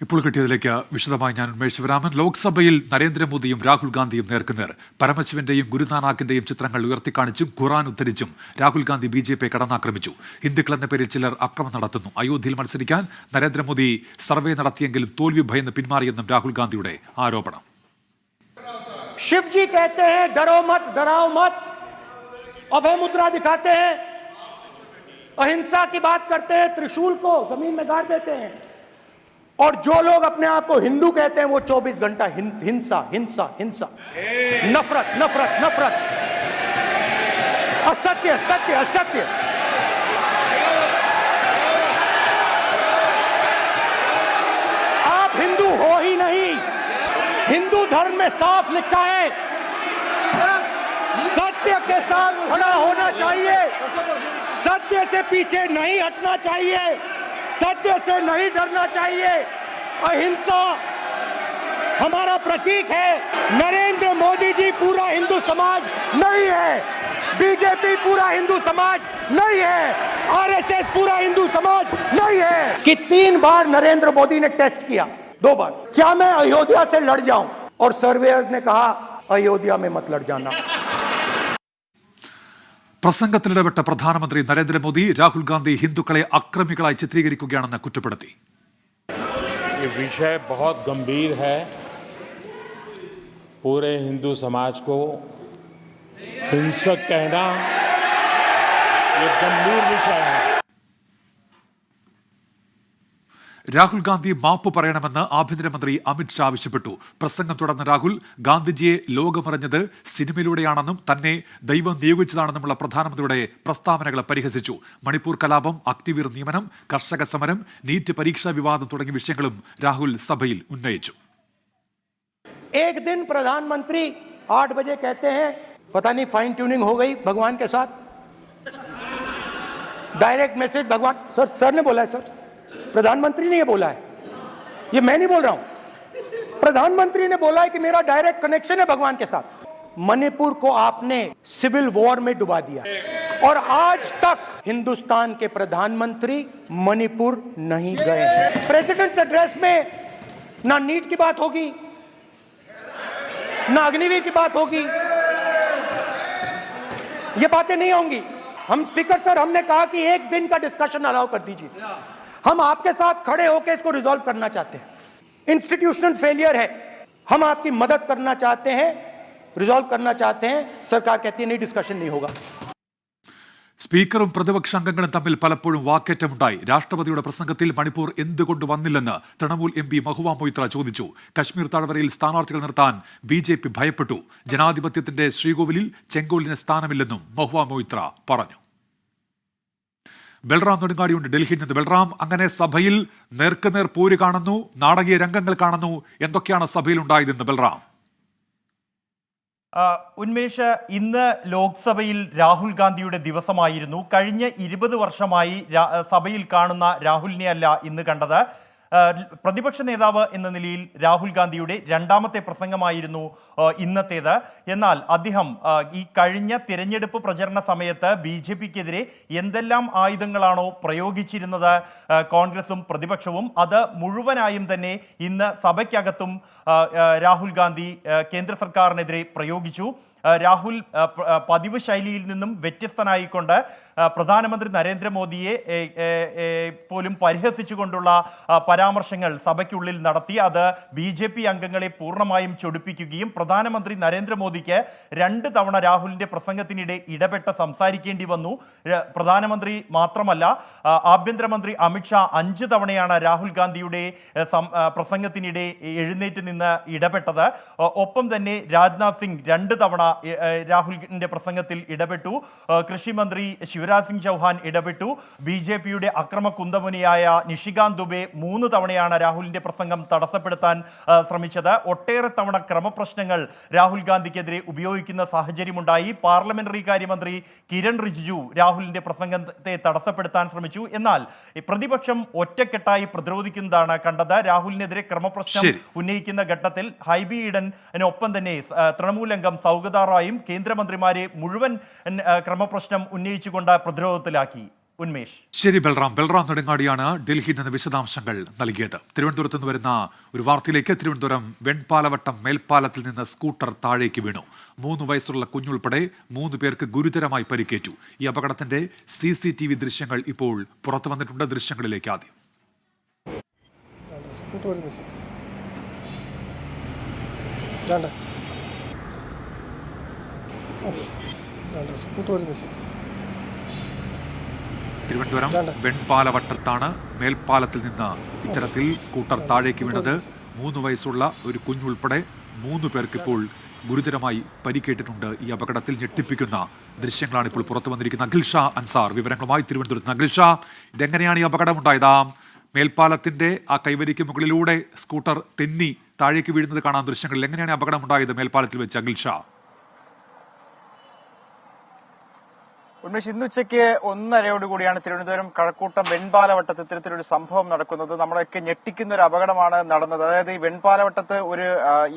ഇപ്പോൾ കിട്ടിയതിലേക്ക് വിശദമായി ഞാൻ ഉന്മേഷ് ശിവരാമൻ ലോക്സഭയിൽ നരേന്ദ്രമോദിയും രാഹുൽ ഗാന്ധിയും നേർക്കുനേർ പരമശിവന്റെയും ഗുരുനാനാക്കിന്റെയും ചിത്രങ്ങൾ ഉയർത്തിക്കാണിച്ചും ഖുറാൻ ഉദ്ധരിച്ചും Rahul Gandhi B J P കടന്നാക്രമിച്ചു ഹിന്ദുക്കൾ എന്ന പേരിൽ ചിലർ അക്രമം നടത്തുന്നു അയോധ്യയിൽ മത്സരിക്കാൻ നരേന്ദ്രമോദി സർവേ നടത്തിയെങ്കിലും തോൽവി ഭയന്ന് പിന്മാറിയെന്നും രാഹുൽ ഗാന്ധിയുടെ ആരോപണം शिव जी कहते हैं डरो मत डराओ मत अभय मुद्रा दिखाते हैं अहिंसा की बात करते हैं त्रिशूल को जमीन में गाड़ देते हैं और जो लोग अपने आप को हिंदू कहते हैं वो 24 घंटा हिं- हिंसा हिंसा हिंसा। नफरत नफरत नफरत। असत्य सत्य असत्य। आप हिंदू हो ही नहीं। हिंदू धर्म में साफ़ लिखा है सत्य के साथ खड़ा होना चाहिए। सत्य से पीछे नहीं हटना चाहिए। सत्य से नहीं डरना चाहिए। अहिंसा हमारा प्रतीक है नरेंद्र मोदी जी पूरा हिंदू समाज नहीं है बीजेपी पूरा हिंदू समाज नहीं है आरएसएस पूरा हिंदू समाज नहीं है कि तीन बार नरेंद्र मोदी ने टेस्ट किया दो बार क्या मैं अयोध्या से लड़ जाऊं और सर्वेयर्स ने कहा अयोध्या में मत लड़ जाना പ്രസംഗത്തിലിടപെട്ട പ്രധാനമന്ത്രി നരേന്ദ്രമോദി രാഹുൽ ഗാന്ധി ഹിന്ദുക്കളെ അക്രമികളായി ചിത്രീകരിക്കുകയാണെന്ന് കുറ്റപ്പെടുത്തി ये विषय बहुत गंभीर है। पूरे हिंदू समाज को हिंसक कहना ये गंभीर विषय है। രാഹുൽ ഗാന്ധി മാപ്പ് പറയണമെന്ന് ആഭ്യന്തരമന്ത്രി അമിത് ഷാ ആവശ്യപ്പെട്ടു പ്രസംഗം തുടർന്ന രാഹുൽ ഗാന്ധിജിയെ ലോകമറിഞ്ഞത് സിനിമയിലൂടെയാണെന്നും തന്നെ ദൈവം നിയോഗിച്ചതാണെന്നുമുള്ള പ്രധാനമന്ത്രിയുടെ പ്രസ്താവനകളെ പരിഹസിച്ചു മണിപ്പൂർ കലാപം അഗ്നിവീർ നിയമനം കർഷക സമരം നീറ്റ് പരീക്ഷാ വിവാദം തുടങ്ങിയ വിഷയങ്ങളും രാഹുൽ സഭയിൽ ഉന്നയിച്ചു एक दिन प्रधानमंत्री आठ बजे कहते हैं पता नहीं फाइन ट्यूनिंग हो गई भगवान के साथ डायरेक्ट मैसेज भगवान सर सर ने बोला है सर प्रधानमंत्री ने ये बोला है। ये मैं नहीं बोल रहा हूँ। प्रधानमंत्री ने बोला है कि मेरा डायरेक्ट कनेक्शन है भगवान के साथ। मणिपुर को आपने सिविल वॉर में डुबा दिया। और आज तक हिंदुस्तान के प्रधानमंत्री मणिपुर नहीं गए हैं। प्रेसिडेंट्स एड्रेस में ना नीट की बात होगी, ना अग्निवीर की बात होगी। ये बातें नहीं होंगी। हम स्पीकर सर हमने कहा कि एक दिन का डिस्कशन अलाउ कर दीजिए। हम आपके साथ खड़े होकर इसको रिजॉल्व करना चाहते हैं इंस्टीट्यूशनल फेलियर है हम आपकी मदद करना चाहते हैं रिजॉल्व करना चाहते हैं सरकार कहती है नहीं डिस्कशन नहीं होगा സ്പീക്കറും പ്രതിപക്ഷ അംഗങ്ങളും തമ്മിൽ പലപ്പോഴും വാക്കേറ്റമുണ്ടായി രാഷ്ട്രപതിയുടെ പ്രസംഗത്തിൽ മണിപ്പൂർ എന്തുകൊണ്ട് വന്നില്ലെന്ന് തൃണമൂൽ എം പി മഹുവ മൊയ്ത്ര ചോദിച്ചു കശ്മീർ താഴ്വരയിൽ സ്ഥാനാർത്ഥികൾ നിർത്താൻ ബി ജെ പി ഭയപ്പെട്ടു ജനാധിപത്യത്തിന്റെ ശ്രീകോവിലിൽ ചെങ്കോലിന് സ്ഥാനമില്ലെന്നും മഹുവ മൊയ്ത്ര പറഞ്ഞു ബൽറാം നെടുങ്ങാടിയുണ്ട് ഡൽഹിയിൽ നിന്ന്. ബൽറാം അങ്ങനെ സഭയിൽ നേർക്കുനേർ പോര് കാണുന്നു നാടകീയ രംഗങ്ങൾ കാണുന്നു. എന്തൊക്കെയാണ് സഭയിൽ ഉണ്ടായതെന്ന് ബൽറാം? ഉന്മേഷ ഇന്ന് ലോക്സഭയിൽ രാഹുൽ ഗാന്ധിയുടെ ദിവസമായിരുന്നു. കഴിഞ്ഞ ഇരുപത് വർഷമായി സഭയിൽ കാണുന്ന രാഹുലിനെ അല്ല ഇന്ന് കണ്ടത്. പ്രതിപക്ഷ നേതാവ് എന്ന നിലയിൽ രാഹുൽ ഗാന്ധിയുടെ രണ്ടാമത്തെ പ്രസംഗമായിരുന്നു ഇന്നത്തേത്. എന്നാൽ അദ്ദേഹം ഈ കഴിഞ്ഞ തിരഞ്ഞെടുപ്പ് പ്രചരണ സമയത്ത് ബി ജെ പിക്കെതിരെ എന്തെല്ലാം ആയുധങ്ങളാണോ പ്രയോഗിച്ചിരുന്നത് കോൺഗ്രസും പ്രതിപക്ഷവും അത് മുഴുവനായും തന്നെ ഇന്ന് സഭയ്ക്കകത്തും രാഹുൽ ഗാന്ധി കേന്ദ്ര സർക്കാരിനെതിരെ പ്രയോഗിച്ചു. രാഹുൽ പതിവ് ശൈലിയിൽ നിന്നും വ്യത്യസ്തനായിക്കൊണ്ട് പ്രധാനമന്ത്രി നരേന്ദ്രമോദിയെ പോലും പരിഹസിച്ചുകൊണ്ടുള്ള പരാമർശങ്ങൾ സഭയ്ക്കുള്ളിൽ നടത്തി. അത് ബി ജെ പി അംഗങ്ങളെ പൂർണമായും ചൊടിപ്പിക്കുകയും പ്രധാനമന്ത്രി നരേന്ദ്രമോദിക്ക് രണ്ട് തവണ രാഹുലിന്റെ പ്രസംഗത്തിനിടെ ഇടപെട്ട് സംസാരിക്കേണ്ടി വന്നു. പ്രധാനമന്ത്രി മാത്രമല്ല ആഭ്യന്തരമന്ത്രി അമിത്ഷാ അഞ്ച് തവണയാണ് രാഹുൽ ഗാന്ധിയുടെ പ്രസംഗത്തിനിടെ എഴുന്നേറ്റ് നിന്ന് ഇടപെട്ടത്. ഒപ്പം തന്നെ രാജ്നാഥ് സിംഗ് രണ്ട് തവണ രാഹുലിന്റെ പ്രസംഗത്തിൽ ഇടപെട്ടു. കൃഷിമന്ത്രി കൃഷിമന്ത്രി ശിവരാജ് സിംഗ് ചൗഹാൻ ഇടപെട്ടു. ബി ജെ പിയുടെ അക്രമ കുന്തമുനിയായ നിഷികാന്ത് ദുബെ മൂന്ന് തവണയാണ് രാഹുലിന്റെ പ്രസംഗം തടസ്സപ്പെടുത്താൻ ശ്രമിച്ചത്. ഒട്ടേറെ തവണ ക്രമപ്രശ്നങ്ങൾ രാഹുൽ ഗാന്ധിക്കെതിരെ ഉപയോഗിക്കുന്ന സാഹചര്യമുണ്ടായി. പാർലമെന്ററി കാര്യമന്ത്രി കിരൺ റിജിജു രാഹുലിന്റെ പ്രസംഗത്തെ തടസ്സപ്പെടുത്താൻ ശ്രമിച്ചു. എന്നാൽ പ്രതിപക്ഷം ഒറ്റക്കെട്ടായി പ്രതിരോധിക്കുന്നതാണ് കണ്ടത്. രാഹുലിനെതിരെ ക്രമപ്രശ്നം ഉന്നയിക്കുന്ന ഘട്ടത്തിൽ ഹൈബി ഈഡനൊപ്പം തന്നെ തൃണമൂലംഗം തൃണമൂൽ അംഗം സൗഗത കേന്ദ്രമന്ത്രിമാരെ മുഴുവൻ ക്രമപ്രശ്നം ഉന്നയിച്ചുകൊണ്ട് പ്രതിരോധത്തിലാക്കി ഉന്മേഷ്. ശരി ബൽറാം. ബൽറാം നെടുങ്ങാടിയാണ് ഡൽഹിയിൽ നിന്ന് വിശദാംശങ്ങൾ നൽകിയത്. തിരുവനന്തപുരത്ത് നിന്ന് വരുന്ന ഒരു വാർത്തയിലേക്ക് തിരുവനന്തപുരം വെൺപാലവട്ടം മേൽപ്പാലത്തിൽ നിന്ന് സ്കൂട്ടർ താഴേക്ക് വീണു. മൂന്ന് വയസ്സുള്ള കുഞ്ഞുൾപ്പെടെ മൂന്ന് പേർക്ക് ഗുരുതരമായി പരിക്കേറ്റു. ഈ അപകടത്തിന്റെ സി സി ടി വി ദൃശ്യങ്ങൾ ഇപ്പോൾ പുറത്തു വന്നിട്ടുണ്ട്. ദൃശ്യങ്ങളിലേക്ക് ആദ്യം. സ്കൂട്ടർ വരുന്നില്ല വേണ്ട ഓ, വേണ്ട സ്കൂട്ടർ വരുന്നില്ല തിരുവനന്തപുരം. വെൺപാലവട്ടത്താണ് മേൽപ്പാലത്തിൽ നിന്ന് ഇത്തരത്തിൽ സ്കൂട്ടർ താഴേക്ക് വീണത്. മൂന്ന് വയസ്സുള്ള ഒരു കുഞ്ഞുൾപ്പെടെ മൂന്ന് പേർക്കിപ്പോൾ ഗുരുതരമായി പരിക്കേറ്റിട്ടുണ്ട്. ഈ അപകടത്തിൽ ഞെട്ടിപ്പിക്കുന്ന ദൃശ്യങ്ങളാണ് ഇപ്പോൾ പുറത്തു വന്നിരിക്കുന്നത്. അഖിൽ ഷാ അൻസാർ വിവരങ്ങളുമായി തിരുവനന്തപുരത്ത്. അഖിൽ ഷാ ഇതെങ്ങനെയാണ് ഈ അപകടം ഉണ്ടായത് മേൽപ്പാലത്തിന്റെ ആ കൈവരിക്ക് മുകളിലൂടെ സ്കൂട്ടർ തെന്നി താഴേക്ക് വീഴുന്നത് കാണാൻ ദൃശ്യങ്ങളിൽ എങ്ങനെയാണ് അപകടം ഉണ്ടായത് മേൽപ്പാലത്തിൽ വെച്ച് അഖിൽ ഷാ ഉന്മേഷ് ഇന്ന് ഉച്ചയ്ക്ക് ഒന്നരയോട് കൂടിയാണ് തിരുവനന്തപുരം കഴക്കൂട്ടം വെൺപാലവട്ടത്ത് ഇത്തരത്തിലൊരു സംഭവം നടക്കുന്നത്. നമ്മളൊക്കെ ഞെട്ടിക്കുന്ന ഒരു അപകടമാണ് നടന്നത്. അതായത് ഈ വെൺപാലവട്ടത്ത് ഒരു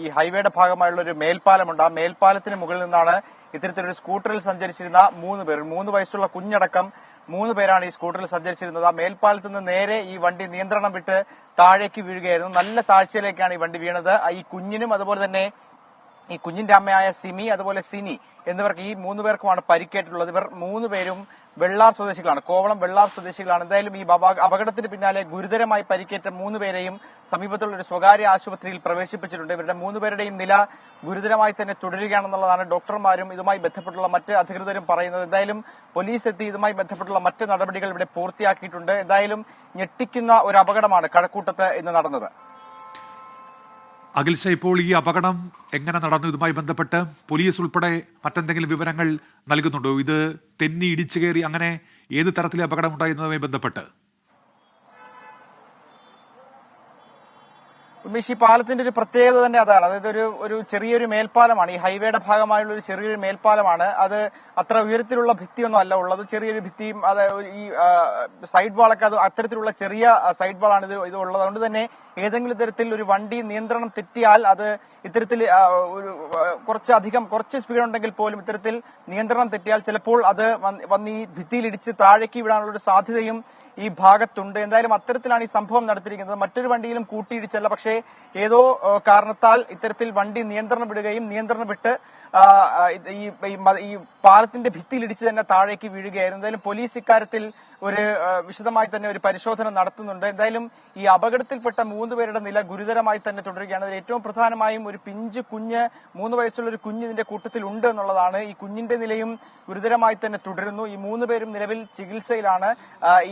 ഈ ഹൈവേയുടെ ഭാഗമായുള്ള ഒരു മേൽപ്പാലമുണ്ട്. ആ മേൽപ്പാലത്തിന് മുകളിൽ നിന്നാണ് ഇത്തരത്തിലൊരു സ്കൂട്ടറിൽ സഞ്ചരിച്ചിരുന്ന മൂന്ന് പേർ. മൂന്ന് വയസ്സുള്ള കുഞ്ഞടക്കം മൂന്ന് പേരാണ് ഈ സ്കൂട്ടറിൽ സഞ്ചരിച്ചിരുന്നത്. ആ മേൽപ്പാലത്ത് നിന്ന് നേരെ ഈ വണ്ടി നിയന്ത്രണം വിട്ട് താഴേക്ക് വീഴുകയായിരുന്നു. നല്ല താഴ്ചയിലേക്കാണ് ഈ വണ്ടി വീണത്. ഈ കുഞ്ഞിനും അതുപോലെ തന്നെ ഈ കുഞ്ഞിന്റെ അമ്മയായ സിമി അതുപോലെ സിനി എന്നിവർക്ക് ഈ മൂന്ന് പേർക്കുമാണ് പരിക്കേറ്റുള്ളത്. ഇവർ മൂന്ന് പേരും വെള്ളാർ സ്വദേശികളാണ്. കോവളം വെള്ളാർ സ്വദേശികളാണ്. എന്തായാലും ഈ അപ- അപകടത്തിന് പിന്നാലെ ഗുരുതരമായി പരിക്കേറ്റ മൂന്ന് പേരെയും സമീപത്തുള്ള ഒരു സ്വകാര്യ ആശുപത്രിയിൽ പ്രവേശിപ്പിച്ചിട്ടുണ്ട്. ഇവരുടെ മൂന്ന് പേരുടെയും നില ഗുരുതരമായി തന്നെ തുടരുകയാണെന്നുള്ളതാണ് ഡോക്ടർമാരും ഇതുമായി ബന്ധപ്പെട്ടുള്ള മറ്റ് അധികൃതരും പറയുന്നത്. എന്തായാലും പോലീസ് എത്തി ഇതുമായി ബന്ധപ്പെട്ടുള്ള മറ്റ് നടപടികൾ ഇവിടെ പൂർത്തിയാക്കിയിട്ടുണ്ട്. എന്തായാലും ഞെട്ടിക്കുന്ന ഒരു അപകടമാണ് കഴക്കൂട്ടത്ത് ഇന്ന് നടന്നത്. അഖിൽ ഷാ ഇപ്പോൾ ഈ അപകടം എങ്ങനെ നടന്നു? ഇതുമായി ബന്ധപ്പെട്ട് പോലീസ് ഉൾപ്പെടെ മറ്റെന്തെങ്കിലും വിവരങ്ങൾ നൽകുന്നുണ്ടോ? ഇത് തെന്നി ഇടിച്ചു കയറി അങ്ങനെ ഏത് തരത്തിലെ അപകടം ഉണ്ടായിരുന്നതുമായി ബന്ധപ്പെട്ട്? ഉമേഷ് ഈ പാലത്തിന്റെ ഒരു പ്രത്യേകത തന്നെ അതാണ്. അതായത് ഒരു ഒരു ചെറിയൊരു മേൽപ്പാലമാണ്. ഈ ഹൈവേയുടെ ഭാഗമായുള്ള ഒരു ചെറിയൊരു മേൽപ്പാലമാണ്. അത് അത്ര ഉയരത്തിലുള്ള ഭിത്തിയൊന്നും അല്ല ഉള്ളത്. ചെറിയൊരു ഭിത്തിയും അത് ഈ സൈഡ് വാളൊക്കെ അത് അത്തരത്തിലുള്ള ചെറിയ സൈഡ് വാളാണ് ഇത് ഇത് ഉള്ളത്. അതുകൊണ്ട് തന്നെ ഏതെങ്കിലും തരത്തിൽ ഒരു വണ്ടി നിയന്ത്രണം തെറ്റിയാൽ അത് ഇത്തരത്തിൽ ഒരു കുറച്ചധികം കുറച്ച് സ്പീഡ് ഉണ്ടെങ്കിൽ പോലും ഇത്തരത്തിൽ നിയന്ത്രണം തെറ്റിയാൽ ചിലപ്പോൾ അത് വന്ന് ഈ ഭിത്തിയിൽ ഇടിച്ച് താഴേക്ക് വിടാനുള്ള ഒരു സാധ്യതയും ഈ ഭാഗത്തുണ്ട്. എന്തായാലും അത്തരത്തിലാണ് ഈ സംഭവം നടത്തിയിരിക്കുന്നത്. മറ്റൊരു വണ്ടിയിലും കൂട്ടിയിടിച്ചല്ല. പക്ഷേ ഏതോ കാരണത്താൽ ഇത്തരത്തിൽ വണ്ടി നിയന്ത്രണം വിടുകയും നിയന്ത്രണം വിട്ട് ഈ പാലത്തിന്റെ ഭിത്തിയിലിടിച്ച് തന്നെ താഴേക്ക് വീഴുകയായിരുന്നു. എന്തായാലും പോലീസ് ഇക്കാര്യത്തിൽ ഒരു വിശദമായി തന്നെ ഒരു പരിശോധന നടത്തുന്നുണ്ട്. എന്തായാലും ഈ അപകടത്തിൽപ്പെട്ട മൂന്ന് പേരുടെ നില ഗുരുതരമായി തന്നെ തുടരുകയാണ്. അതിൽ ഏറ്റവും പ്രധാനമായും ഒരു പിഞ്ച് കുഞ്ഞ് മൂന്ന് വയസ്സുള്ള ഒരു കുഞ്ഞ് ഇതിന്റെ കൂട്ടത്തിൽ ഉണ്ട് എന്നുള്ളതാണ്. ഈ കുഞ്ഞിന്റെ നിലയും ഗുരുതരമായി തന്നെ തുടരുന്നു. ഈ മൂന്ന് പേരും നിലവിൽ ചികിത്സയിലാണ്.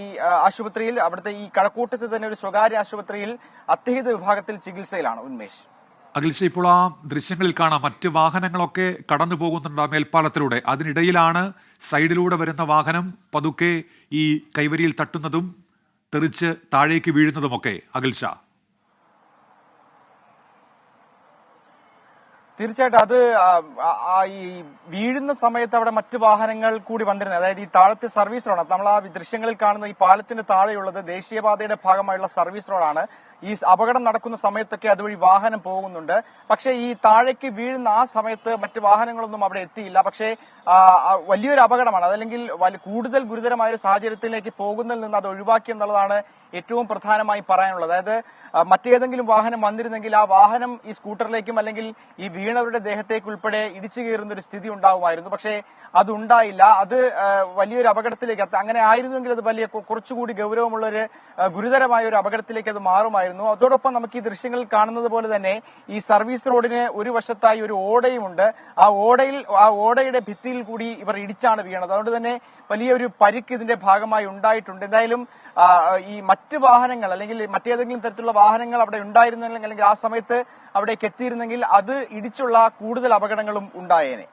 ഈ ആശുപത്രിയിൽ അവിടുത്തെ ഈ കടക്കൂട്ടത്തിൽ തന്നെ ഒരു സ്വകാര്യ ആശുപത്രിയിൽ അത്യഹിത വിഭാഗത്തിൽ ചികിത്സയിലാണ് ഉന്മേഷ്. അഖിൽഷ ഇപ്പോൾ ആ ദൃശ്യങ്ങളിൽ കാണാം മറ്റ് വാഹനങ്ങളൊക്കെ കടന്നു പോകുന്നുണ്ട് ആ മേൽപ്പാലത്തിലൂടെ. അതിനിടയിലാണ് സൈഡിലൂടെ വരുന്ന വാഹനം പതുക്കെ ഈ കൈവരിയിൽ തട്ടുന്നതും തെറിച്ച് താഴേക്ക് വീഴുന്നതുമൊക്കെ അഖിൽഷ. തീർച്ചയായിട്ടും അത് ഈ വീഴുന്ന സമയത്ത് അവിടെ മറ്റു വാഹനങ്ങൾ കൂടി വന്നിരുന്നത്. അതായത് ഈ താഴത്തെ സർവീസ് റോഡാണ്. നമ്മൾ ആ ദൃശ്യങ്ങളിൽ കാണുന്ന ഈ പാലത്തിന് താഴെയുള്ളത് ദേശീയപാതയുടെ ഭാഗമായുള്ള സർവീസ് റോഡാണ്. ഈ അപകടം നടക്കുന്ന സമയത്തൊക്കെ അതുവഴി വാഹനം പോകുന്നുണ്ട്. പക്ഷേ ഈ താഴേക്ക് വീഴുന്ന ആ സമയത്ത് മറ്റ് വാഹനങ്ങളൊന്നും അവിടെ എത്തിയില്ല. പക്ഷേ വലിയൊരു അപകടമാണ്. അതല്ലെങ്കിൽ കൂടുതൽ ഗുരുതരമായ ഒരു സാഹചര്യത്തിലേക്ക് പോകുന്നതിൽ നിന്ന് അത് ഒഴിവാക്കി എന്നുള്ളതാണ് ഏറ്റവും പ്രധാനമായി പറയാനുള്ളത്. അതായത് മറ്റേതെങ്കിലും വാഹനം വന്നിരുന്നെങ്കിൽ ആ വാഹനം ഈ സ്കൂട്ടറിലേക്കും അല്ലെങ്കിൽ ഈ വീണവരുടെ ദേഹത്തേക്ക് ഉൾപ്പെടെ ഇടിച്ചു കയറുന്ന ഒരു സ്ഥിതി ഉണ്ടാവുമായിരുന്നു. പക്ഷേ അതുണ്ടായില്ല അത് വലിയൊരു അപകടത്തിലേക്ക് അങ്ങനെ ആയിരുന്നെങ്കിൽ അത് വലിയ കുറച്ചുകൂടി ഗൗരവമുള്ള ഒരു ഗുരുതരമായ ഒരു അപകടത്തിലേക്ക് അത് മാറുമായിരുന്നു. അതോടൊപ്പം നമുക്ക് ഈ ദൃശ്യങ്ങളിൽ കാണുന്നത് പോലെ തന്നെ ഈ സർവീസ് റോഡിന് ഒരു വശത്തായി ഒരു ഓടയുമുണ്ട്. ആ ഓടയിൽ ആ ഓടയുടെ ഭിത്തിയിൽ കൂടി ഇവർ ഇടിച്ചാണ് വീണത്. അതുകൊണ്ട് തന്നെ വലിയൊരു പരിക്ക് ഇതിന്റെ ഭാഗമായി ഉണ്ടായിട്ടുണ്ട്. എന്തായാലും ഈ മറ്റ് വാഹനങ്ങൾ അല്ലെങ്കിൽ മറ്റേതെങ്കിലും തരത്തിലുള്ള വാഹനങ്ങൾ അവിടെ ഉണ്ടായിരുന്നെങ്കിൽ അല്ലെങ്കിൽ ആ സമയത്ത് അവിടേക്ക് എത്തിയിരുന്നെങ്കിൽ അത് ഇടിച്ചുള്ള കൂടുതൽ അപകടങ്ങളും ഉണ്ടായേനെ.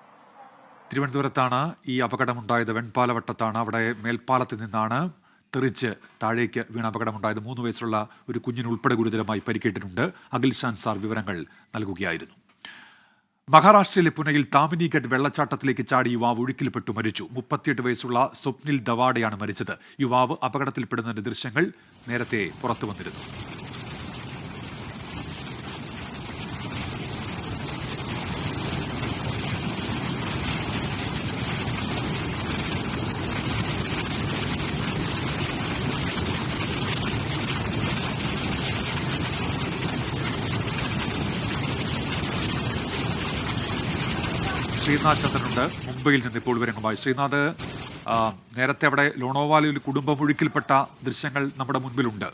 തിരുവനന്തപുരത്താണ് ഈ അപകടമുണ്ടായത്. വെൺപാലവട്ടത്താണ്. അവിടെ മേൽപ്പാലത്തിൽ നിന്നാണ് തെറിച്ച് താഴേക്ക് വീണ അപകടമുണ്ടായത് മൂന്ന് വയസ്സുള്ള ഒരു കുഞ്ഞിനുൾപ്പെടെ ഗുരുതരമായി പരിക്കേറ്റിട്ടുണ്ട്. അഖിൽ ഷാൻ സാർ വിവരങ്ങൾ നൽകുകയായിരുന്നു. മഹാരാഷ്ട്രയിലെ പുനയിൽ താമിനിഘട്ട് വെള്ളച്ചാട്ടത്തിലേക്ക് ചാടി യുവാവ് ഒഴുക്കിൽപ്പെട്ടു മരിച്ചു. മുപ്പത്തിയെട്ട് വയസ്സുള്ള സ്വപ്നിൽ ദവാഡയാണ് മരിച്ചത്. യുവാവ് അപകടത്തിൽപ്പെടുന്നതിന്റെ ദൃശ്യങ്ങൾ നേരത്തെ പുറത്തു വന്നിരുന്നു ശ്രീനാഥ് ചന്ദ്രനുണ്ട്. മുംബൈയിൽ നിന്ന് ഇപ്പോൾ വിവരങ്ങളുമായി ശ്രീനാഥ് നേരത്തെ അവിടെ ലോണോവാലയിൽ കുടുംബം ഒഴുക്കിൽപ്പെട്ട ദൃശ്യങ്ങൾ നമ്മുടെ മുൻപിലുണ്ട്.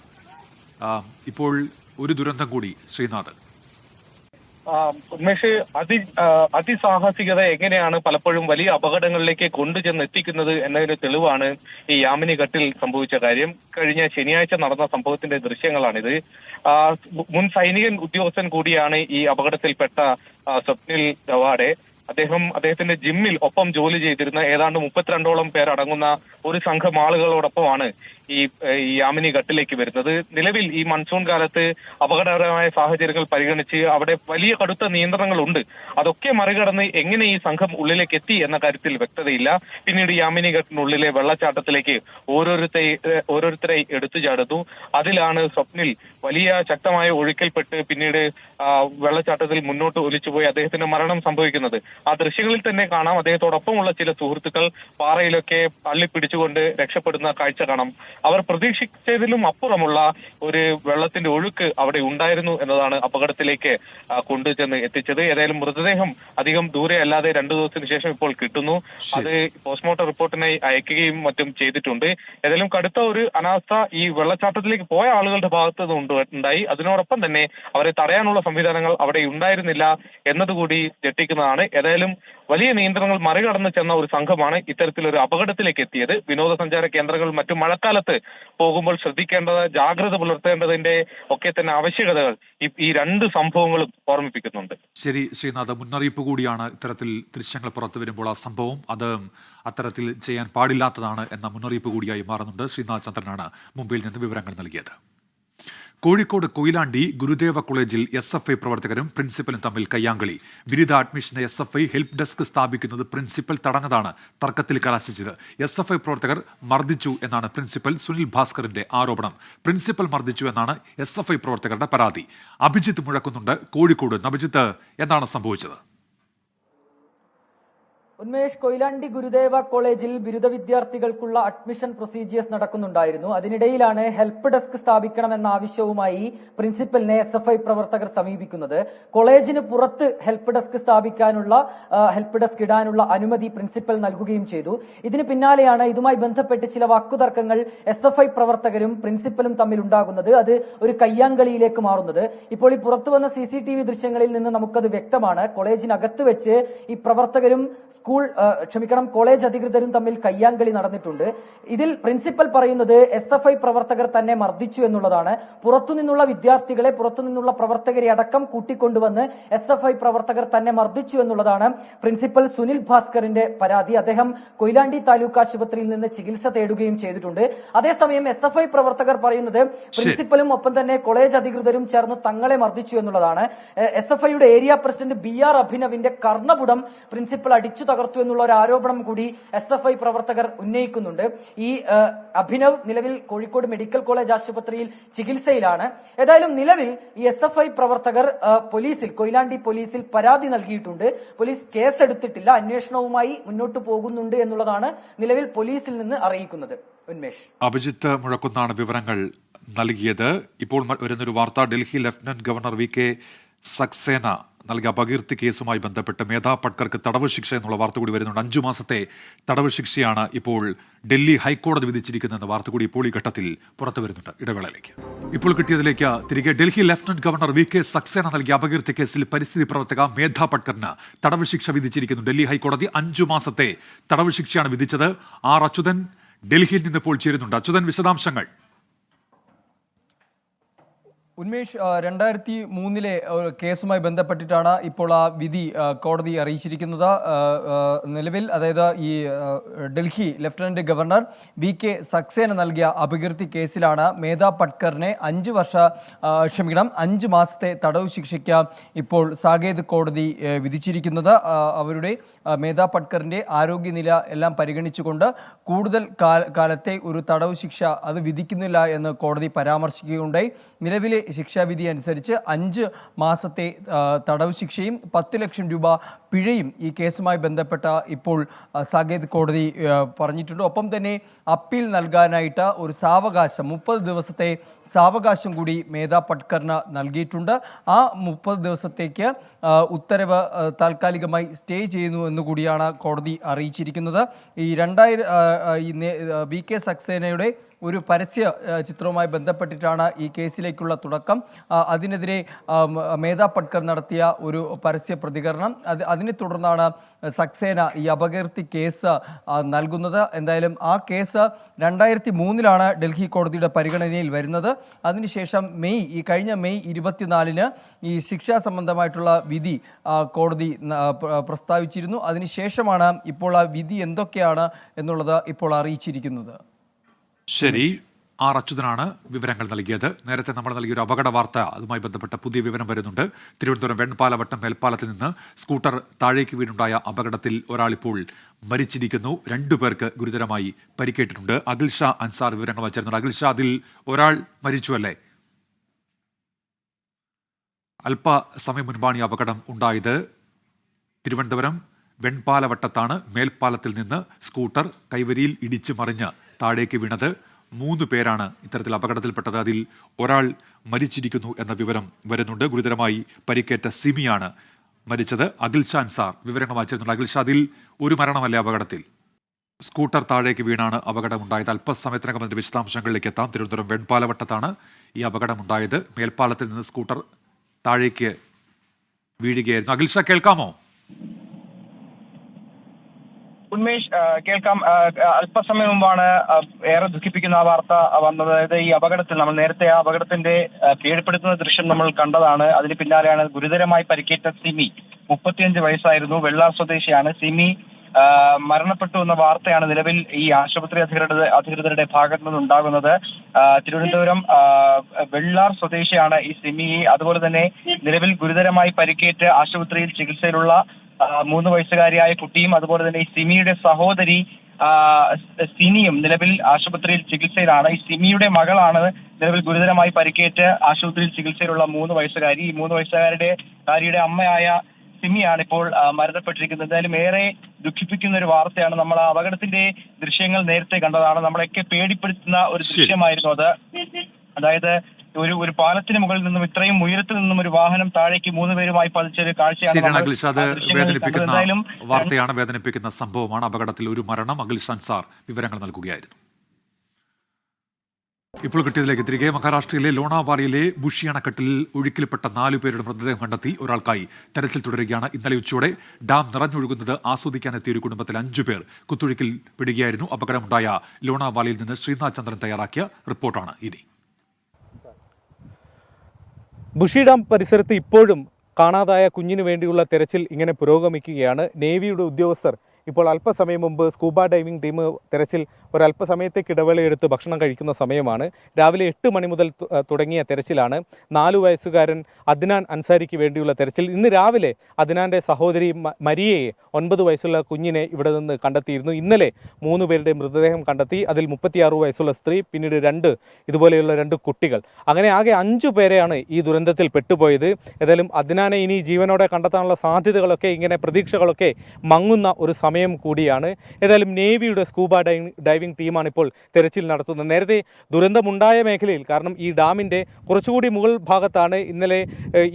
ഇപ്പോൾ ഒരു ദുരന്തം കൂടി ശ്രീനാഥ്. ഉമേഷ് അതി അതിസാഹസികത എങ്ങനെയാണ് പലപ്പോഴും വലിയ അപകടങ്ങളിലേക്ക് കൊണ്ടുചെന്ന് എത്തിക്കുന്നത് എന്നതിന് തെളിവാണ് ഈ യാമിനി ഘട്ടിൽ സംഭവിച്ച കാര്യം. കഴിഞ്ഞ ശനിയാഴ്ച നടന്ന സംഭവത്തിന്റെ ദൃശ്യങ്ങളാണിത്. മുൻ സൈനികൻ ഉദ്യോഗസ്ഥൻ കൂടിയാണ് ഈ അപകടത്തിൽപ്പെട്ട സ്വപ്നിൽ ഗവാഡെ അദ്ദേഹം അദ്ദേഹത്തിന്റെ ജിമ്മിൽ ഒപ്പം ജോലി ചെയ്തിരുന്ന ഏതാണ്ട് മുപ്പത്തിരണ്ടോളം പേരടങ്ങുന്ന ഒരു സംഘം ആളുകളോടൊപ്പമാണ് ഈ യാമിനി ഘട്ടിലേക്ക് വരുന്നത്. നിലവിൽ ഈ മൺസൂൺ കാലത്ത് അപകടകരമായ സാഹചര്യങ്ങൾ പരിഗണിച്ച് അവിടെ വലിയ കടുത്ത നിയന്ത്രണങ്ങളുണ്ട്. അതൊക്കെ മറികടന്ന് എങ്ങനെ ഈ സംഘം ഉള്ളിലേക്ക് എത്തി എന്ന കാര്യത്തിൽ വ്യക്തതയില്ല. പിന്നീട് യാമിനി ഘട്ടിനുള്ളിലെ വെള്ളച്ചാട്ടത്തിലേക്ക് ഓരോരുത്തരെ ഓരോരുത്തരെ എടുത്തു ചാടുന്നു. അതിലാണ് സ്വപ്നിൽ വലിയ ശക്തമായ ഒഴുക്കിൽപ്പെട്ട് പിന്നീട് വെള്ളച്ചാട്ടത്തിൽ മുന്നോട്ട് ഒലിച്ചുപോയി അദ്ദേഹത്തിന്റെ മരണം സംഭവിക്കുന്നത്. ആ ദൃശ്യങ്ങളിൽ തന്നെ കാണാം. അദ്ദേഹത്തോടൊപ്പമുള്ള ചില സുഹൃത്തുക്കൾ പാറയിലൊക്കെ തള്ളി പിടിച്ചുകൊണ്ട് രക്ഷപ്പെടുന്ന കാഴ്ച കാണാം. അവർ പ്രതീക്ഷിച്ചതിലും അപ്പുറമുള്ള ഒരു വെള്ളത്തിന്റെ ഒഴുക്ക് അവിടെ ഉണ്ടായിരുന്നു എന്നതാണ് അപകടത്തിലേക്ക് കൊണ്ടുചെന്ന് എത്തിച്ചത്. ഏതായാലും മൃതദേഹം അധികം ദൂരെ അല്ലാതെ രണ്ടു ദിവസത്തിന് ശേഷം ഇപ്പോൾ കിട്ടുന്നു. അത് പോസ്റ്റ്മോർട്ടം റിപ്പോർട്ടിനായി അയക്കുകയും മറ്റും ചെയ്തിട്ടുണ്ട്. ഏതായാലും കടുത്ത ഒരു അനാസ്ഥ ഈ വെള്ളച്ചാട്ടത്തിലേക്ക് പോയ ആളുകളുടെ ഭാഗത്ത് ഉണ്ടായി. അതിനോടൊപ്പം തന്നെ അവരെ തടയാനുള്ള സംവിധാനങ്ങൾ അവിടെ ഉണ്ടായിരുന്നില്ല എന്നതുകൂടി ഞെട്ടിക്കുന്നതാണ്. ഏതായാലും വലിയ നിയന്ത്രണങ്ങൾ മറികടന്ന് ചെന്ന ഒരു സംഘമാണ് ഇത്തരത്തിലൊരു അപകടത്തിലേക്ക് എത്തിയത്. വിനോദസഞ്ചാര കേന്ദ്രങ്ങൾ മറ്റു മഴക്കാലത്ത് പോകുമ്പോൾ ശ്രദ്ധിക്കേണ്ടത് ജാഗ്രത പുലർത്തേണ്ടതിന്റെ ഒക്കെ തന്നെ ആവശ്യകതകൾ ഈ- രണ്ട് സംഭവങ്ങളും ഓർമ്മിപ്പിക്കുന്നുണ്ട്. ശരി ശ്രീനാഥ്. മുന്നറിയിപ്പ് കൂടിയാണ് ഇത്തരത്തിൽ ദൃശ്യങ്ങൾ പുറത്തു വരുമ്പോൾ ആ സംഭവം. അത് അത്തരത്തിൽ ചെയ്യാൻ പാടില്ലാത്തതാണ് എന്ന മുന്നറിയിപ്പ് കൂടിയായി മാറുന്നുണ്ട് ശ്രീനാഥ് ചന്ദ്രനാണ് മുംബൈയിൽ നിന്ന് വിവരങ്ങൾ നൽകിയത്. കോഴിക്കോട് കൊയിലാണ്ടി ഗുരുദേവ കോളേജിൽ എസ് എഫ് ഐ പ്രവർത്തകരും പ്രിൻസിപ്പലും തമ്മിൽ കയ്യാങ്കളി. ബിരുദ അഡ്മിഷന് S F I help desk സ്ഥാപിക്കുന്നത് പ്രിൻസിപ്പൽ തടഞ്ഞതാണ് തർക്കത്തിൽ കലാശിച്ചത്. എസ് എഫ് ഐ പ്രവർത്തകർ മർദ്ദിച്ചു എന്നാണ് പ്രിൻസിപ്പൽ സുനിൽ ഭാസ്കറിന്റെ ആരോപണം. പ്രിൻസിപ്പൽ മർദ്ദിച്ചു എന്നാണ് എസ് എഫ് ഐ പ്രവർത്തകരുടെ പരാതി. അഭിജിത്ത് മുഴക്കുന്നുണ്ട് കോഴിക്കോട്. അഭിജിത്ത് എന്താണ് സംഭവിച്ചത്? ഉന്മേഷ് കൊയിലാണ്ടി ഗുരുദേവ കോളേജിൽ ബിരുദ വിദ്യാർത്ഥികൾക്കുള്ള അഡ്മിഷൻ പ്രൊസീജിയേഴ്സ് നടക്കുന്നുണ്ടായിരുന്നു. അതിനിടയിലാണ് ഹെൽപ്പ് ഡെസ്ക് സ്ഥാപിക്കണമെന്ന ആവശ്യവുമായി പ്രിൻസിപ്പലിനെ എസ് എഫ് ഐ പ്രവർത്തകർ സമീപിക്കുന്നത്. കോളേജിന് പുറത്ത് ഹെൽപ്പ് ഡെസ്ക് സ്ഥാപിക്കാനുള്ള ഹെൽപ്പ് ഡെസ്ക് ഇടാനുള്ള അനുമതി പ്രിൻസിപ്പൽ നൽകുകയും ചെയ്തു. ഇതിന് പിന്നാലെയാണ് ഇതുമായി ബന്ധപ്പെട്ട് ചില വാക്കുതർക്കങ്ങൾ എസ് എഫ് ഐ പ്രവർത്തകരും പ്രിൻസിപ്പലും തമ്മിൽ ഉണ്ടാകുന്നത് അത് ഒരു കയ്യാങ്കളിയിലേക്ക് മാറുന്നത്. ഇപ്പോൾ ഈ പുറത്തു വന്ന സി ദൃശ്യങ്ങളിൽ നിന്ന് നമുക്കത് വ്യക്തമാണ്. കോളേജിനകത്ത് വെച്ച് ഈ പ്രവർത്തകരും സ്കൂൾ ആ, ക്ഷമിക്കണം കോളേജ് അധികൃതരും തമ്മിൽ കയ്യാങ്കളി നടന്നിട്ടുണ്ട്. ഇതിൽ പ്രിൻസിപ്പൽ പറയുന്നത് എസ് എഫ് ഐ പ്രവർത്തകർ തന്നെ മർദ്ദിച്ചു എന്നുള്ളതാണ്. പുറത്തുനിന്നുള്ള വിദ്യാർത്ഥികളെ പുറത്തുനിന്നുള്ള പ്രവർത്തകരെ അടക്കം കൂട്ടിക്കൊണ്ടുവന്ന് എസ് എഫ് ഐ പ്രവർത്തകർ തന്നെ മർദ്ദിച്ചു എന്നുള്ളതാണ് പ്രിൻസിപ്പൽ സുനിൽ ഭാസ്കറിന്റെ പരാതി. അദ്ദേഹം കൊയിലാണ്ടി താലൂക്ക് ആശുപത്രിയിൽ നിന്ന് ചികിത്സ തേടുകയും ചെയ്തിട്ടുണ്ട്. അതേസമയം എസ് എഫ് ഐ പ്രവർത്തകർ പറയുന്നത് പ്രിൻസിപ്പലും ഒപ്പം തന്നെ കോളേജ് അധികൃതരും ചേർന്ന് തങ്ങളെ മർദ്ദിച്ചു എന്നുള്ളതാണ്. എസ് എഫ് ഐയുടെ ഏരിയ പ്രസിഡന്റ് ബി ആർ അഭിനവിന്റെ കർണപുടം പ്രിൻസിപ്പൽ അടിച്ചു തകർത്തു എന്നുള്ള ഒരു ആരോപണം കൂടി എസ് എഫ് ഐ പ്രവർത്തകർ ഉന്നയിക്കുന്നുണ്ട്. ഈ അഭിനവ് നിലവിൽ കോഴിക്കോട് മെഡിക്കൽ കോളേജ് ആശുപത്രിയിൽ ചികിത്സയിലാണ്. ഏതായാലും നിലവിൽ ഈ എസ് എഫ് ഐ പ്രവർത്തകർ പോലീസിൽ കൊയിലാണ്ടി പോലീസിൽ പരാതി നൽകിയിട്ടുണ്ട്. പോലീസ് കേസെടുത്തിട്ടില്ല. അന്വേഷണവുമായി മുന്നോട്ട് പോകുന്നുണ്ട് എന്നുള്ളതാണ് നിലവിൽ പോലീസിൽ നിന്ന് അറിയിക്കുന്നത്. ഉന്മേഷ്. അഭിജിത്ത് മുഴക്കുന്നാണ് വിവരങ്ങൾ നൽകിയത്. ഇപ്പോൾ വരുന്നൊരു വാർത്ത. Delhi lieutenant governor V K Saxena നൽകിയ അപകീർത്തി കേസുമായി ബന്ധപ്പെട്ട് മേധാ പട്കർക്ക് തടവ് ശിക്ഷ എന്നുള്ള വാർത്ത കൂടി വരുന്നുണ്ട്. അഞ്ചു മാസത്തെ തടവ് ശിക്ഷയാണ് ഇപ്പോൾ ഡൽഹി ഹൈക്കോടതി വിധിച്ചിരിക്കുന്നതെന്ന വാർത്ത കൂടി ഇപ്പോൾ ഈ ഘട്ടത്തിൽ പുറത്തു വരുന്നുണ്ട്. ഇടവേളയിലേക്ക്. ഇപ്പോൾ കിട്ടിയതിലേക്ക് തിരികെ Delhi lieutenant governor V K Saxena നൽകിയ അപകീർത്തി കേസിൽ പരിസ്ഥിതി പ്രവർത്തക മേധാ പട്കറിന് തടവ് ശിക്ഷ വിധിച്ചിരിക്കുന്നു ഡൽഹി ഹൈക്കോടതി. അഞ്ചു മാസത്തെ തടവ് ശിക്ഷയാണ് വിധിച്ചത്. ആർ അച്യുതൻ ഡൽഹിയിൽ നിന്ന് ഇപ്പോൾ ചേരുന്നുണ്ട്. അച്യുതൻ വിശദാംശങ്ങൾ. ഉന്മേഷ് രണ്ടായിരത്തി മൂന്നിലെ കേസുമായി ബന്ധപ്പെട്ടിട്ടാണ് ഇപ്പോൾ ആ വിധി കോടതി അറിയിച്ചിരിക്കുന്നത്. നിലവിൽ അതായത് ഈ Delhi lieutenant governor V K Saxena നൽകിയ അപകീർത്തി കേസിലാണ് മേധാ പട്കറിനെ അഞ്ച് വർഷ ക്ഷമിക്കണം അഞ്ച് മാസത്തെ തടവ് ശിക്ഷയ്ക്ക് ഇപ്പോൾ സാകേത് കോടതി വിധിച്ചിരിക്കുന്നത്. അവരുടെ മേധാ പട്കറിന്റെ ആരോഗ്യനില എല്ലാം പരിഗണിച്ചുകൊണ്ട് കൂടുതൽ കാലത്തെ ഒരു തടവ് ശിക്ഷ അത് വിധിക്കുന്നില്ല എന്ന് കോടതി പരാമർശിക്കുകയുണ്ടായി. നിലവിലെ ശിക്ഷാവിധി അനുസരിച്ച് അഞ്ച് മാസത്തെ തടവ് ശിക്ഷയും പത്ത് ലക്ഷം രൂപ പിഴയും ഈ കേസുമായി ബന്ധപ്പെട്ട ഇപ്പോൾ സാകേത് കോടതി പറഞ്ഞിട്ടുണ്ട്. ഒപ്പം തന്നെ അപ്പീൽ നൽകാനായിട്ട് ഒരു സാവകാശം മുപ്പത് ദിവസത്തെ സാവകാശം കൂടി മേധാ പട്കറിന് നൽകിയിട്ടുണ്ട്. ആ മുപ്പത് ദിവസത്തേക്ക് ഉത്തരവ് താൽക്കാലികമായി സ്റ്റേ ചെയ്യുന്നു എന്നുകൂടിയാണ് കോടതി അറിയിച്ചിരിക്കുന്നത്. ഈ രണ്ടായിരം വി കെ സക്സേനയുടെ ഒരു പരസ്യ ചിത്രവുമായി ബന്ധപ്പെട്ടിട്ടാണ് ഈ കേസിലേക്കുള്ള തുടക്കം. അതിനെതിരെ മേധാ പട്കർ നടത്തിയ ഒരു പരസ്യ പ്രതികരണം. അത് അതിനെ തുടർന്നാണ് സക്സേന ഈ അപകീർത്തി കേസ് നൽകുന്നത്. എന്തായാലും ആ കേസ് രണ്ടായിരത്തി മൂന്നിലാണ് ഡൽഹി കോടതിയുടെ പരിഗണനയിൽ വരുന്നത്. അതിനുശേഷം മെയ് ഈ കഴിഞ്ഞ മെയ് ഇരുപത്തിനാലിന് ഈ ശിക്ഷാ സംബന്ധമായിട്ടുള്ള വിധി കോടതി പ്രസ്താവിച്ചിരുന്നു. അതിനുശേഷമാണ് ഇപ്പോൾ ആ വിധി എന്തൊക്കെയാണ് എന്നുള്ളത് ഇപ്പോൾ അറിയിച്ചിരിക്കുന്നത്. ശരി. ആർ അച്യുതനാണ് വിവരങ്ങൾ നൽകിയത്. നേരത്തെ നമ്മൾ നൽകിയ ഒരു അപകട വാർത്ത അതുമായി ബന്ധപ്പെട്ട പുതിയ വിവരം വരുന്നുണ്ട്. തിരുവനന്തപുരം വെൺപാലവട്ടം മേൽപ്പാലത്തിൽ നിന്ന് സ്കൂട്ടർ താഴേക്ക് വീണുണ്ടായ അപകടത്തിൽ ഒരാളിപ്പോൾ മരിച്ചിരിക്കുന്നു. രണ്ടു പേർക്ക് ഗുരുതരമായി പരിക്കേറ്റിട്ടുണ്ട്. അഖിൽ ഷാ അൻസാർ വിവരങ്ങൾ വച്ചിരുന്നുണ്ട് അഖിൽ ഷാ അതിൽ ഒരാൾ മരിച്ചു അല്ലേ? അല്പസമയം മുൻപാണ് ഈ അപകടം ഉണ്ടായത്. തിരുവനന്തപുരം വെൺപാലവട്ടത്താണ് മേൽപ്പാലത്തിൽ നിന്ന് സ്കൂട്ടർ കൈവരിയിൽ ഇടിച്ചു മറിഞ്ഞ് താഴേക്ക് വീണത്. മൂന്ന് പേരാണ് ഇത്തരത്തിൽ അപകടത്തിൽപ്പെട്ടത്. അതിൽ ഒരാൾ മരിച്ചിരിക്കുന്നു എന്ന വിവരം വരുന്നുണ്ട്. ഗുരുതരമായി പരിക്കേറ്റ സിമിയാണ് മരിച്ചത്. അഖിൽ ഷാൻ സാർ വിവരങ്ങൾ വായിച്ചിരുന്നുണ്ട് അഖിൽ ഷാ അതിൽ ഒരു മരണമല്ല അപകടത്തിൽ? സ്കൂട്ടർ താഴേക്ക് വീണാണ് അപകടമുണ്ടായത്. അല്പസമയത്തിനകം അതിന്റെ വിശദാംശങ്ങളിലേക്ക് എത്താം. തിരുവനന്തപുരം വെൺപാലവട്ടത്താണ് ഈ അപകടമുണ്ടായത്. മേൽപ്പാലത്തിൽ നിന്ന് സ്കൂട്ടർ താഴേക്ക് വീഴുകയായിരുന്നു. അഖിൽഷ കേൾക്കാമോ? ഉന്മേഷ് കേൾക്കാം. അല്പസമയം മുമ്പാണ് ഏറെ ദുഃഖിപ്പിക്കുന്ന ആ വാർത്ത വന്നത്. അതായത് ഈ അപകടത്തിൽ നമ്മൾ നേരത്തെ ആ അപകടത്തിന്റെ കീഴ്പ്പെടുത്തുന്ന ദൃശ്യം നമ്മൾ കണ്ടതാണ്. അതിന് പിന്നാലെയാണ് ഗുരുതരമായി പരിക്കേറ്റ സിമി. മുപ്പത്തിയഞ്ച് വയസ്സായിരുന്നു. വെള്ളാർ സ്വദേശിയാണ് സിമി. മരണപ്പെട്ടു എന്ന വാർത്തയാണ് നിലവിൽ ഈ ആശുപത്രി അധികൃതരുടെ അധികൃതരുടെ ഭാഗത്തു നിന്നുണ്ടാകുന്നത്. തിരുവനന്തപുരം വെള്ളാർ സ്വദേശിയാണ് ഈ സിമി. അതുപോലെ തന്നെ നിലവിൽ ഗുരുതരമായി പരിക്കേറ്റ് ആശുപത്രിയിൽ ചികിത്സയിലുള്ള മൂന്ന് വയസ്സുകാരിയായ കുട്ടിയും അതുപോലെ തന്നെ ഈ സിമിയുടെ സഹോദരി സിനിയും നിലവിൽ ആശുപത്രിയിൽ ചികിത്സയിലാണ്. ഈ സിമിയുടെ മകളാണ് നിലവിൽ ഗുരുതരമായി പരിക്കേറ്റ് ആശുപത്രിയിൽ ചികിത്സയിലുള്ള മൂന്ന് വയസ്സുകാരി. ഈ മൂന്ന് വയസ്സുകാരുടെ കാരിയുടെ അമ്മയായ സിമിയാണ് ഇപ്പോൾ മരണപ്പെട്ടിരിക്കുന്നത്. എന്തായാലും ഏറെ ദുഃഖിപ്പിക്കുന്ന ഒരു വാർത്തയാണ് നമ്മൾ ആ അപകടത്തിന്റെ ദൃശ്യങ്ങൾ നേരത്തെ കണ്ടതാണ്. നമ്മളെയൊക്കെ പേടിപ്പെടുത്തുന്ന ഒരു ദൃശ്യമായിരുന്നു അത്. അതായത് ഒരു ഒരു പാലത്തിന് മുകളിൽ നിന്നും ഇത്രയും ഉയരത്തിൽ നിന്നും ഒരു വാഹനം താഴേക്ക് മൂന്ന് പേരുമായി പതിച്ച ഒരു കാഴ്ചയാണ് ശരിയാണ്. നമ്മൾ അഖിൽ ഷാ അത്. വേദനിപ്പിക്കുന്ന വാർത്തയാണ് വേദനിപ്പിക്കുന്ന സംഭവമാണ്. അപകടത്തിൽ ഒരു മരണം. അഖിൽ അൻസാർ സാർ വിവരങ്ങൾ നൽകുകയായിരുന്നു. ഇപ്പോൾ കിട്ടിയതിലേക്ക് തിരികെ മഹാരാഷ്ട്രയിലെ ലോണാവാലയിലെ ബുഷി അണക്കെട്ടിൽ ഒഴുക്കിൽപ്പെട്ട നാലു പേരുടെ മൃതദേഹം കണ്ടെത്തി ഒരാൾക്കായി തെരച്ചിൽ തുടരുകയാണ്. ഇന്നലെ ഉച്ചയോടെ ഡാം നിറഞ്ഞൊഴുകുന്നത് ആസ്വദിക്കാനെത്തിയ ഒരു കുടുംബത്തിൽ അഞ്ചു പേർ കുത്തൊഴുക്കിൽ പിടുകയായിരുന്നു. അപകടമുണ്ടായ ലോണാവാലയിൽ നിന്ന് ശ്രീനാഥ് ചന്ദ്രൻ തയ്യാറാക്കിയ റിപ്പോർട്ടാണ് ഇനി. ബുഷി ഡാം പരിസരത്ത് ഇപ്പോഴും കാണാതായ കുഞ്ഞിന് വേണ്ടിയുള്ള തെരച്ചിൽ ഇങ്ങനെ പുരോഗമിക്കുകയാണ്. നേവിയുടെ ഉദ്യോഗസ്ഥർ ഇപ്പോൾ അല്പസമയം മുമ്പ് സ്കൂബ ഡൈവിംഗ് ടീം തെരച്ചിൽ ഒരല്പസമയത്തേക്ക് ഇടവേളയെടുത്ത് ഭക്ഷണം കഴിക്കുന്ന സമയമാണ്. രാവിലെ എട്ട് മണി മുതൽ തുടങ്ങിയ തെരച്ചിലാണ്. നാലു വയസ്സുകാരൻ അദ്നാൻ അൻസാരിക്ക് വേണ്ടിയുള്ള തെരച്ചിൽ. ഇന്ന് രാവിലെ അദ്നാന്റെ സഹോദരി മരിയയെ ഒൻപത് വയസ്സുള്ള കുഞ്ഞിനെ ഇവിടെ നിന്ന് കണ്ടെത്തിയിരുന്നു. ഇന്നലെ മൂന്ന് പേരുടെ മൃതദേഹം കണ്ടെത്തി. അതിൽ മുപ്പത്തിയാറ് വയസ്സുള്ള സ്ത്രീ പിന്നീട് രണ്ട് ഇതുപോലെയുള്ള രണ്ട് കുട്ടികൾ. അങ്ങനെ ആകെ അഞ്ചു പേരെയാണ് ഈ ദുരന്തത്തിൽ പെട്ടുപോയത്. ഏതായാലും അദ്നാനെ ഇനി ജീവനോടെ കണ്ടെത്താനുള്ള സാധ്യതകളൊക്കെ ഇങ്ങനെ പ്രതീക്ഷകളൊക്കെ മങ്ങുന്ന ഒരു സമയം കൂടിയാണ്. ഏതായാലും നേവിയുടെ സ്കൂബ ഡൈവിംഗ് ഡൈവിംഗ് ടീമാണ് ഇപ്പോൾ തെരച്ചിൽ നടത്തുന്നത്. നേരത്തെ ദുരന്തമുണ്ടായ മേഖലയിൽ കാരണം ഈ ഡാമിന്റെ കുറച്ചുകൂടി മുകൾ ഭാഗത്താണ് ഇന്നലെ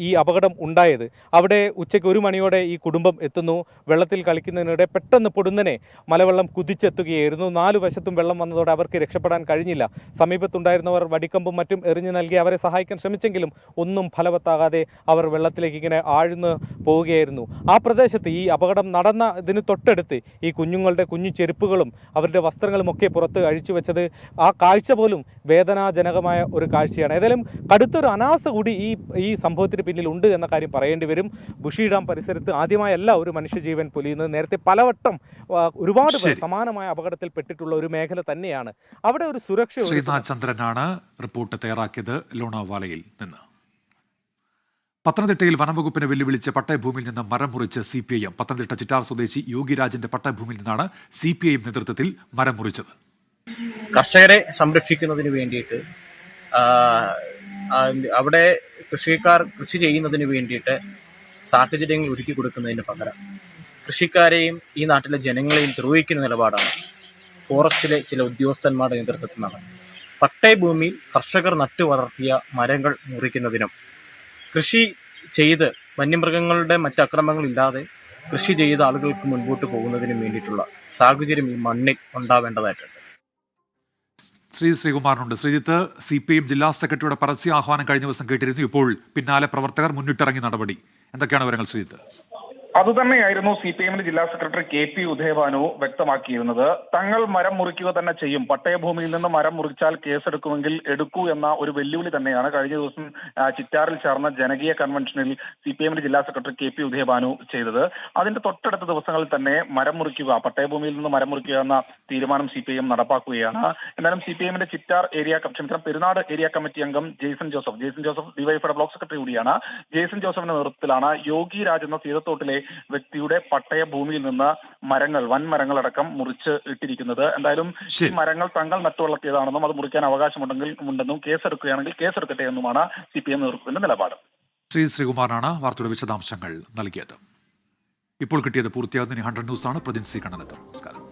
ഈ അപകടം ഉണ്ടായത്. അവിടെ ഉച്ചയ്ക്ക് ഒരു മണിയോടെ ഈ കുടുംബം എത്തുന്നു. വെള്ളത്തിൽ കളിക്കുന്നതിനിടെ പെട്ടെന്ന് പൊടുന്നനെ മലവെള്ളം കുതിച്ചെത്തുകയായിരുന്നു. നാല് വശത്തും വെള്ളം വന്നതോടെ അവർക്ക് രക്ഷപ്പെടാൻ കഴിഞ്ഞില്ല. സമീപത്തുണ്ടായിരുന്നവർ വടിക്കമ്പും മറ്റും എറിഞ്ഞു നൽകി അവരെ സഹായിക്കാൻ ശ്രമിച്ചെങ്കിലും ഒന്നും ഫലവത്താകാതെ അവർ വെള്ളത്തിലേക്ക് ഇങ്ങനെ ആഴ്ന്നു പോവുകയായിരുന്നു. ആ പ്രദേശത്ത് ഈ അപകടം നടന്ന ഇതിന് തൊട്ടടുത്ത് ഈ കുഞ്ഞുങ്ങളുടെ കുഞ്ഞു ചെരുപ്പുകളും അവരുടെ വസ്ത്രങ്ങളും ഒക്കെ പുറത്ത് അഴിച്ചു വെച്ചത് ആ കാഴ്ച പോലും വേദനാജനകമായ ഒരു കാഴ്ചയാണ്. ഏതായാലും കടുത്തൊരു അനാസ കൂടി ഈ ഈ സംഭവത്തിന് പിന്നിൽ ഉണ്ട് എന്ന കാര്യം പറയേണ്ടി വരും. ബുഷി ഡാം പരിസരത്ത് ആദ്യമായല്ല ഒരു മനുഷ്യജീവൻ പൊലിയുന്നത്. നേരത്തെ പലവട്ടം ഒരുപാട് സമാനമായ അപകടത്തിൽ പെട്ടിട്ടുള്ള ഒരു മേഖല തന്നെയാണ്. അവിടെ ഒരു സുരക്ഷ ശ്രീനാഥ് ചന്ദ്രനാണ് റിപ്പോർട്ട് തയ്യാറാക്കിയത് ലോണാവാലയിൽ നിന്ന്. പത്തനംതിട്ടയിൽ വനംവകുപ്പിനെ വെല്ലുവിളിച്ച് പട്ടയഭൂമിയിൽ നിന്ന് മരം മുറിച്ച് C P I M. Pathanamthitta Chittar സ്വദേശി യോഗിരാജന്റെ പട്ടയഭൂമിയിൽ നിന്നാണ് സി പി ഐ എം നേതൃത്വത്തിൽ മരം മുറിച്ചത്. കർഷകരെ സംരക്ഷിക്കുന്നതിന് വേണ്ടിയിട്ട് അവിടെ കൃഷിക്കാർ കൃഷി ചെയ്യുന്നതിന് വേണ്ടിയിട്ട് സാഹചര്യങ്ങൾ ഒരുക്കി കൊടുക്കുന്നതിന് പകരം കൃഷിക്കാരെയും ഈ നാട്ടിലെ ജനങ്ങളെയും ദ്രോഹിക്കുന്ന നിലപാടാണ് ഫോറസ്റ്റിലെ ചില ഉദ്യോഗസ്ഥന്മാരുടെ നേതൃത്വത്തിൽ നടന്നത്. പട്ടയഭൂമിയിൽ കർഷകർ നട്ടു വളർത്തിയ മരങ്ങൾ മുറിക്കുന്നതിനും കൃഷി ചെയ്ത് വന്യമൃഗങ്ങളുടെ മറ്റ് അക്രമങ്ങളില്ലാതെ കൃഷി ചെയ്ത് ആളുകൾക്ക് മുൻപോട്ട് പോകുന്നതിനും വേണ്ടിയിട്ടുള്ള സാഹചര്യം ഈ മണ്ണിൽ ഉണ്ടാവേണ്ടതായിട്ടുണ്ട്. ശ്രീ ശ്രീകുമാറിനുണ്ട്. ശ്രീജിത്ത് സി പി എം ജില്ലാ സെക്രട്ടറിയുടെ പരസ്യ ആഹ്വാനം കഴിഞ്ഞ ദിവസം കേട്ടിരുന്നു. ഇപ്പോൾ പിന്നാലെ പ്രവർത്തകർ മുന്നിട്ടിറങ്ങി നടപടി. എന്തൊക്കെയാണ് വിവരങ്ങൾ ശ്രീജിത്ത്? അതുതന്നെയായിരുന്നു സി പി എമ്മിന്റെ ജില്ലാ സെക്രട്ടറി കെ പി ഉദയഭാനു വ്യക്തമാക്കിയിരുന്നത്. തങ്ങൾ മരം മുറിക്കുക തന്നെ ചെയ്യും. പട്ടയഭൂമിയിൽ നിന്ന് മരം മുറിച്ചാൽ കേസെടുക്കുമെങ്കിൽ എടുക്കൂ എന്ന ഒരു വെല്ലുവിളി തന്നെയാണ് കഴിഞ്ഞ ദിവസം ചിറ്റാറിൽ ചേർന്ന ജനകീയ കൺവെൻഷനിൽ സി പി എമ്മിന്റെ ജില്ലാ സെക്രട്ടറി കെ പി ഉദയഭാനു ചെയ്തത്. അതിന്റെ തൊട്ടടുത്ത ദിവസങ്ങളിൽ തന്നെ മരം മുറിക്കുക പട്ടയഭൂമിയിൽ നിന്ന് മരം മുറിക്കുക എന്ന തീരുമാനം സി പി എം നടപ്പാക്കുകയാണ്. എന്നാലും സി പി എമ്മിന്റെ ചിറ്റാർ ഏരിയ ക്ഷമിക്കണം പെരുന്നാട് ഏരിയ കമ്മിറ്റി അംഗം Jason Joseph Jason Joseph DYFI block secretary കൂടിയാണ്. ജെയ്സൺ ജോസഫിന്റെ നേതൃത്വത്തിലാണ് യോഗി രാജ് എന്ന സീതത്തോട്ടിലെ വ്യക്തിയുടെ പട്ടയ ഭൂമിയിൽ നിന്ന് മരങ്ങൾ വൻ മരങ്ങളടക്കം മുറിച്ച് ഇട്ടിരിക്കുന്നത്. എന്തായാലും ഈ മരങ്ങൾ തങ്ങൾ നട്ടുവളർത്തിയതാണെന്നും അത് മുറിക്കാൻ അവകാശമുണ്ടെങ്കിൽ ഉണ്ടെന്നും കേസെടുക്കുകയാണെങ്കിൽ കേസെടുക്കട്ടെ എന്നുമാണ് സി പി എം നേതൃത്വത്തിന്റെ നിലപാട്. ശ്രീ ശ്രീകുമാറാണ് വാർത്തയുടെ വിശദാംശങ്ങൾ നൽകിയത്. ഇപ്പോൾ കിട്ടിയത് പൂർത്തിയാകുന്ന ഹൺഡ്രഡ് ന്യൂസാണ് പ്രതിൻ സി കണ്ണനെത്തും നമസ്കാരം.